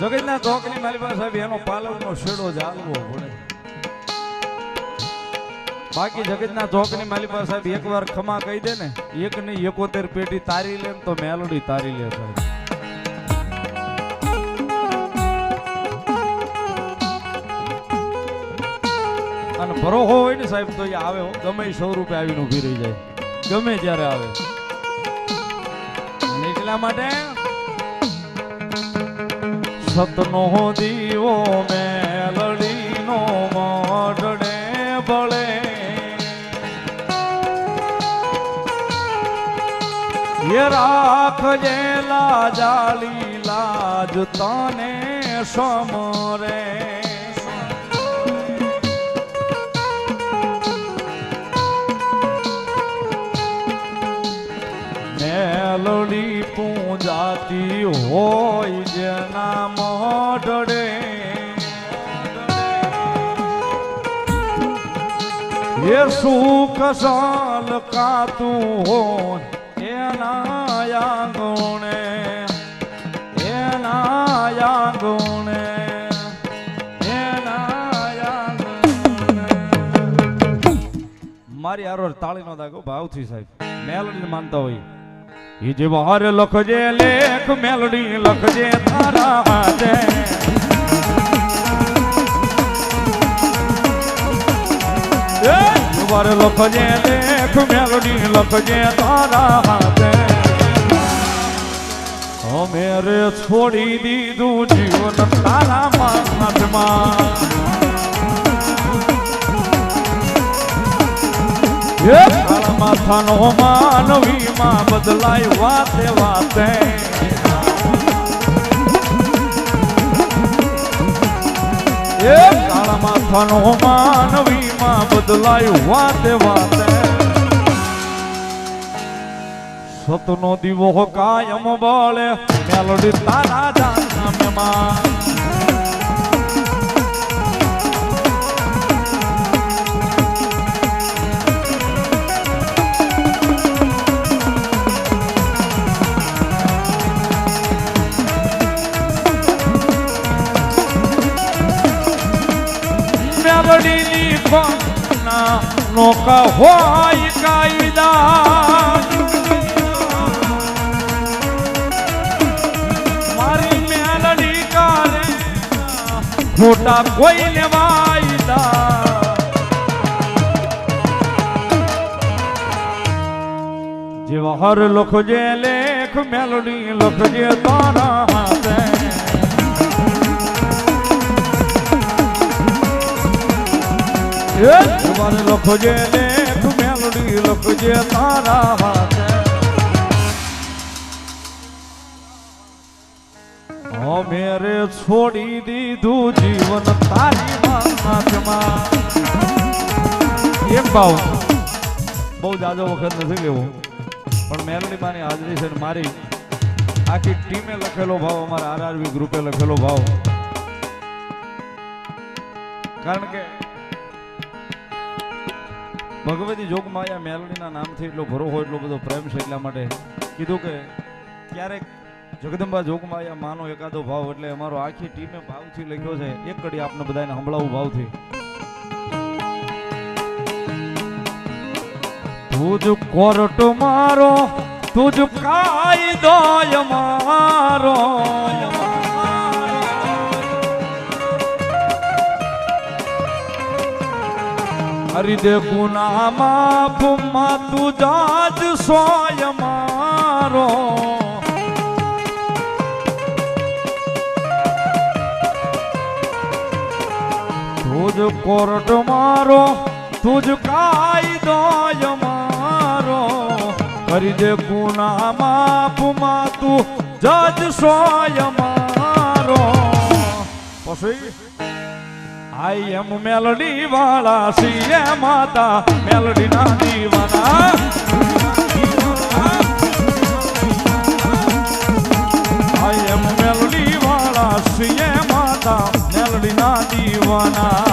જગતના ચોકની મારી પાસે એનો પાલવનો શેડો જાળવો પડે. બાકી જગતના ચોકની મારી પાસે એક એકવાર ખમા કહી દે ને, એક ની એકોતેર પેટી તારી લે તો મેલડી તારી લે સાહેબ. અને ભરોહો હોય ને સાહેબ, તો એ આવે ગમે સો રૂપિયા આવીને ઊભી રહી જાય. ગમે જ્યારે આવે. એટલા માટે સતનો દીવો મેલડીનો મોઢડે બળે એ રાખજે લાજાલી લાજ તને સમરે. મેલડી પૂજાતી હોય જેના મોઢડે. એ સુખ સાલ કાતું હોય એના આંગણે. એના આંગણે. મારી આરો તાળી નો દાગો ભાવથી સાહેબ. મેલડી માનતા હોય. ઈ જે બહાર લખજે, લેખ, મેલડી લખજે, તારા હાથે. એ વાર લખજે, લેખ, મેલડી લખજે, તારા હાથે. અમે રે છોડી દીધું જીવન તારા હાથમાં. કાળા માથાનો માનવીમાં બદલાય વાતે વાતે. એ કાળા માથાનો માનવીમાં બદલાય વાતે વાતે. સતનો દીવો કાયમ બળે, મેલડી તારા જાનમ્યમાં મેલડીની પગના નોકા હોય કાયદા મારી મેલડી કારે ખોટા કોઈ લેવાયદા જેવા હર લખજે લેખ મેલડી લખજે તારા હાથે તમારે લખજે લેખ મેલડી લખજે તારા હાથે અમે રે છોડી દીધું જીવન તારી હાથમાં એક ભાવ. બહુ જાજો વખત નથી લેવો. પણ મેલડી માની હાજરી છે ને મારી. આખી ટીમે લખેલો ભાવ અમારા આરઆરવી ગ્રુપે લખેલો ભાવ. કારણ કે ભગવતી જોગમાયા મેલડીના નામથી એટલો ભરો હોય, એટલો બધો પ્રેમ છે એટલા માટે કીધું કે ક્યારેક જગદંબા જોગમાયા માનો એકાદો ભાવ એટલે અમારો આખી ટીમે ભાવથી લખ્યો છે, એક કડી આપને બધાને સંભળાવું ભાવથી. તુજ કોર્ટ મારો તુજ કાયદો મારો હરિદે ગુના માફમાં તું જાજ સોય મારો. તુજ કોર્ટ મારો, તુજ કાયદો મારો. કરી દે ગુના માફમાં તું જજ સોય મારો. પછી આઈ એમ મેલડી વાળા સીએ માતા. મેલડી ના દીવાના. આઈ એમ મેલડી વાળા સીએ માતા. મેલડી ના દીવાના.